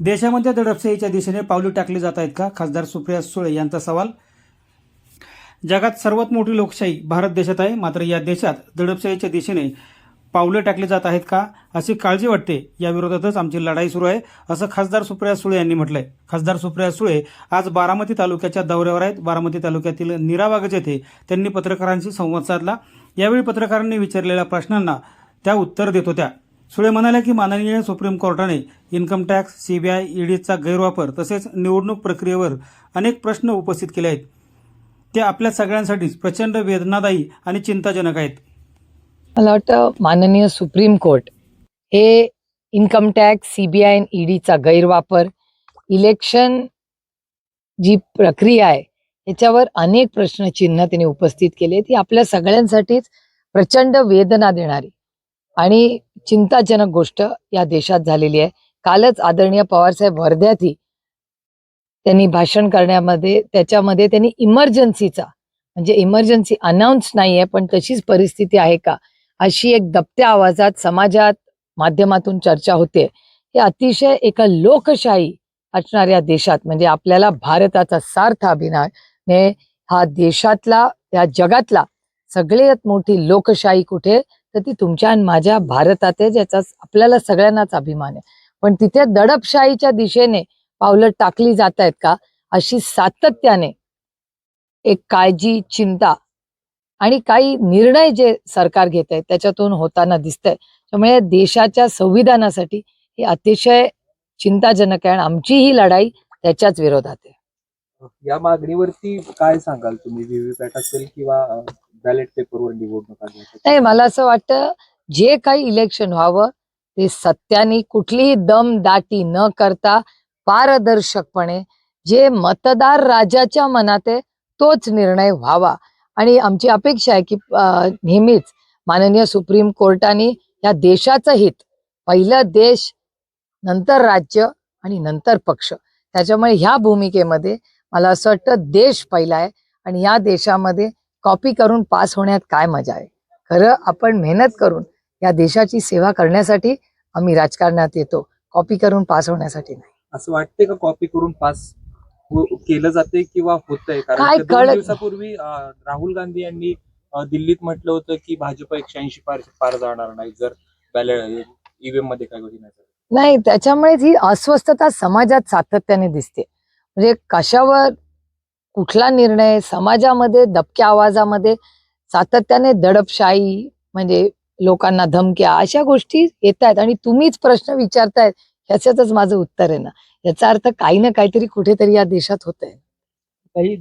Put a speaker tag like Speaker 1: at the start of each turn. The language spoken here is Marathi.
Speaker 1: देशामध्ये दडपशाहीच्या दिशेने पावले टाकली जात आहेत का? खासदार सुप्रिया सुळे यांचा सवाल. जगात सर्वात मोठी लोकशाही भारत देशात आहे. मात्र या देशात दडपशाहीच्या दिशेने पावले टाकली जात आहेत का? अशी काळजी वाटते. या विरोधातच आमची लढाई सुरू आहे असं खासदार सुप्रिया सुळे यांनी म्हटलंय. खासदार सुप्रिया सुळे आज बारामती तालुक्याच्या दौऱ्यावर आहेत. बारामती तालुक्यातील निराबागज येथे त्यांनी पत्रकारांशी संवाद साधला. यावेळी पत्रकारांनी विचारलेल्या प्रश्नांना त्या उत्तर देत होत्या. सुळे म्हणाले की माननीय सुप्रीम कोर्टाने इन्कम टॅक्स सीबीआय ईडीचा गैरवापर तसेच निवडणूक प्रक्रियेवर अनेक प्रश्न उपस्थित केले आहेत. ते आपल्या सगळ्यांसाठीच प्रचंड वेदनादायी आणि चिंताजनक आहेत.
Speaker 2: मला वाटतं माननीय सुप्रीम कोर्ट हे इन्कम टॅक्स सीबीआय आणि ईडीचा गैरवापर इलेक्शन जी प्रक्रिया आहे याच्यावर अनेक प्रश्नचिन्ह त्यांनी उपस्थित केले ती आपल्या सगळ्यांसाठीच प्रचंड वेदना देणारी आणि चिंताजनक गोष्ट या देशात झालेली आहे. कालच आदरणीय पवारसाहेब वर्ध्यातही त्यांनी भाषण करण्यामध्ये त्याच्यामध्ये त्यांनी इमर्जन्सीचा म्हणजे इमर्जन्सी अनाऊन्स नाही आहे पण तशीच परिस्थिती आहे का? अशी एक दबत्या आवाजात समाजात माध्यमातून चर्चा होते. हे अतिशय एका लोकशाही असणाऱ्या देशात म्हणजे आपल्याला भारताचा सार्थ अभिनय हा देशातला या जगातला सगळ्यात मोठी लोकशाही कुठे? तर ती तुमच्या आणि माझ्या भारतात आहे ज्याचा आपल्याला सगळ्यांनाच अभिमान आहे. पण तिथे दडपशाहीच्या दिशेने पावलं टाकली जात आहेत का? अशी सातत्याने एक काळजी चिंता आणि काही निर्णय जे सरकार घेत आहे त्याच्यातून होताना दिसतंय. त्यामुळे देशाच्या संविधानासाठी हे अतिशय चिंताजनक आहे आणि आमची ही लढाई त्याच्याच विरोधात आहे.
Speaker 3: या मागणीवरती काय सांगाल तुम्ही? व्हीव्हीपॅट असेल किंवा बॅलेट पेपरवर निवडणुका
Speaker 2: नाही मला असं वाटतं जे काही इलेक्शन व्हावं ते सत्याने कुठलीही दम दाटी न करता पारदर्शकपणे जे मतदार राजाच्या मनात आहे तोच निर्णय व्हावा. आणि आमची अपेक्षा आहे की नेहमीच माननीय सुप्रीम कोर्टाने या देशाचं हित पहिलं देश नंतर राज्य आणि नंतर पक्ष त्याच्यामुळे ह्या भूमिकेमध्ये मला असं वाटतं देश पहिला आहे. आणि या देशामध्ये कॉपी करून पास होण्यात काय मजा आहे? खरं आपण मेहनत करून या देशाची सेवा करण्यासाठी आम्ही राजकारणात येतो. कॉपी करून पास होण्यासाठी नाही.
Speaker 3: असं वाटतंय का कॉपी करून पास हो- केलं जाते किंवा होतंय?
Speaker 2: काय
Speaker 3: कारण दिवसापूर्वी राहुल गांधी यांनी दिल्लीत म्हटलं होतं की भाजप एकशे ऐंशी पार पार जाणार नाही जर बॅलेट ईव्हीएममध्ये काय नाही.
Speaker 2: नाही त्याच्यामुळेच ही अस्वस्थता समाजात सातत्याने दिसते. म्हणजे कशावर कुठला निर्णय समाजामध्ये दबक्या आवाजामध्ये सातत्याने दडपशाही म्हणजे लोकांना धमक्या अशा गोष्टी येत आहेत आणि तुम्हीच प्रश्न विचारतायत ह्याच्यातच माझं उत्तर आहे ना. याचा अर्थ काही ना काहीतरी कुठेतरी या देशात होत आहे
Speaker 3: काही